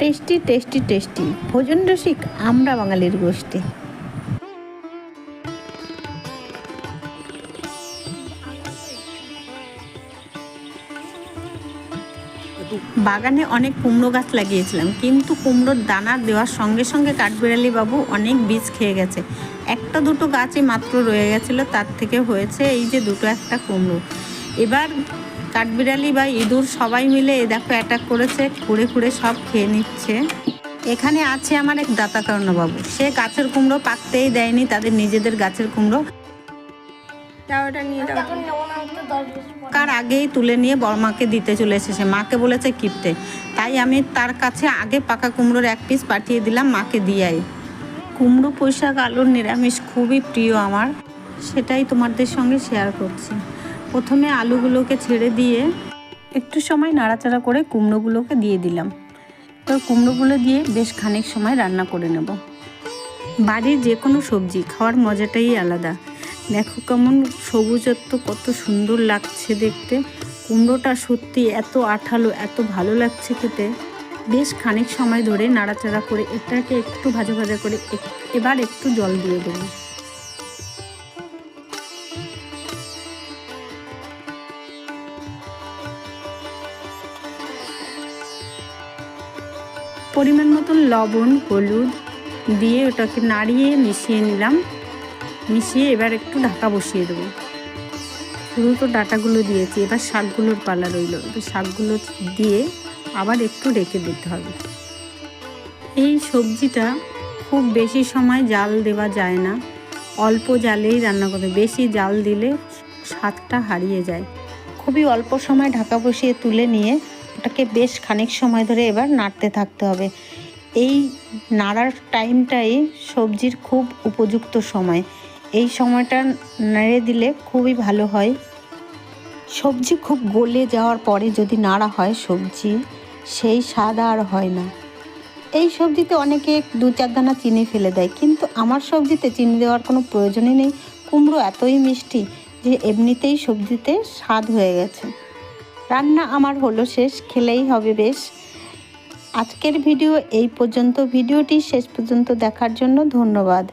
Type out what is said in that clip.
Tasty tasty tasty. ভোজন রসিক, আমরা বাঙালির গোষ্ঠী। বাগানে অনেক কুমড়ো গাছ লাগিয়েছিলাম, কিন্তু কুমড়োর দানা দেওয়ার সঙ্গে সঙ্গে কাঠবিড়ালি বাবু অনেক বীজ খেয়ে গেছে। একটা দুটো গাছই মাত্র রয়ে গেছিল, তার থেকে হয়েছে এই যে দুটো একটা কুমড়ো। এবার কাঠবিড়ালি বা ইঁদুর সবাই মিলে এ দেখো অ্যাটাক করেছে খুঁড়ে খুঁড়ে সব খেয়ে নিচ্ছে। এখানে আছে আমার এক দাতা বাবু সে গাছের কুমড়ো পাকতেই দেয়নি তাদের নিজেদের গাছের কুমড়ো। কার আগেই তুলে নিয়ে বড় মাকে দিতে চলে এসেছে মাকে বলেছে কিপটে। তাই আমি তার কাছে আগে পাকা কুমড়োর এক পিস পাঠিয়ে দিলাম মাকে দিয়াই। কুমড়ো পুঁইশাক আলুর নিরামিষ খুবই প্রিয় আমার। সেটাই তোমাদের সঙ্গে শেয়ার করছি। প্রথমে আলুগুলোকে ছেড়ে দিয়ে একটু সময় নাড়াচাড়া করে কুমড়োগুলোকে দিয়ে দিলাম। তো কুমড়োগুলো দিয়ে বেশ খানিক সময় রান্না করে নেব। বাড়ির যে কোনো সবজি, খাওয়ার মজাটাই আলাদা। দেখো কেমন সবুজত্ব কত সুন্দর লাগছে দেখতে। কুমড়োটা সত্যি এত আঠালো, এত ভালো লাগছে খেতে। বেশ খানিক সময় ধরে নাড়াচাড়া করে এটাকে একটু ভাজা ভাজা করে এবার একটু জল দিয়ে দেবো। পরিমাণ মতন লবণ, হলুদ দিয়ে ওটাকে নাড়িয়ে মিশিয়ে নিলাম। মিশিয়ে এবার একটু ঢাকা বসিয়ে দেবো। শুধু তো ডাটাগুলো দিয়েছি, এবার শাকগুলোর পালা রইল। এবার শাকগুলো দিয়ে আবার একটু রেখে দিতে হবে। এই সবজিটা খুব বেশি সময় জাল দেওয়া যায় না। অল্প জালেই রান্না করতে বেশি জাল দিলে স্বাদটা হারিয়ে যায়। খুবই অল্প সময় ঢাকা বসিয়ে তুলে নিয়ে ওটাকে বেশ খানিক সময় ধরে এবার নাড়তে থাকতে হবে। এই নাড়ার টাইমটাই সবজির খুব উপযুক্ত সময়। এই সময়টা নেড়ে দিলে খুবই ভালো হয়। সবজি খুব গলে যাওয়ার পরে যদি নাড়া হয় সবজি, সেই স্বাদ আর হয় না। এই সবজিতে অনেকে দু চার দানা চিনি ফেলে দেয়, কিন্তু আমার সবজিতে চিনি দেওয়ার কোনো প্রয়োজনই নেই। কুমড়ো এতই মিষ্টি যে এমনিতেই সবজিতে স্বাদ হয়ে গেছে। রান্না আমার হলো শেষ, খেলেই হবে বেশ। আজকের ভিডিও এই পর্যন্ত। ভিডিওটি শেষ পর্যন্ত দেখার জন্য ধন্যবাদ।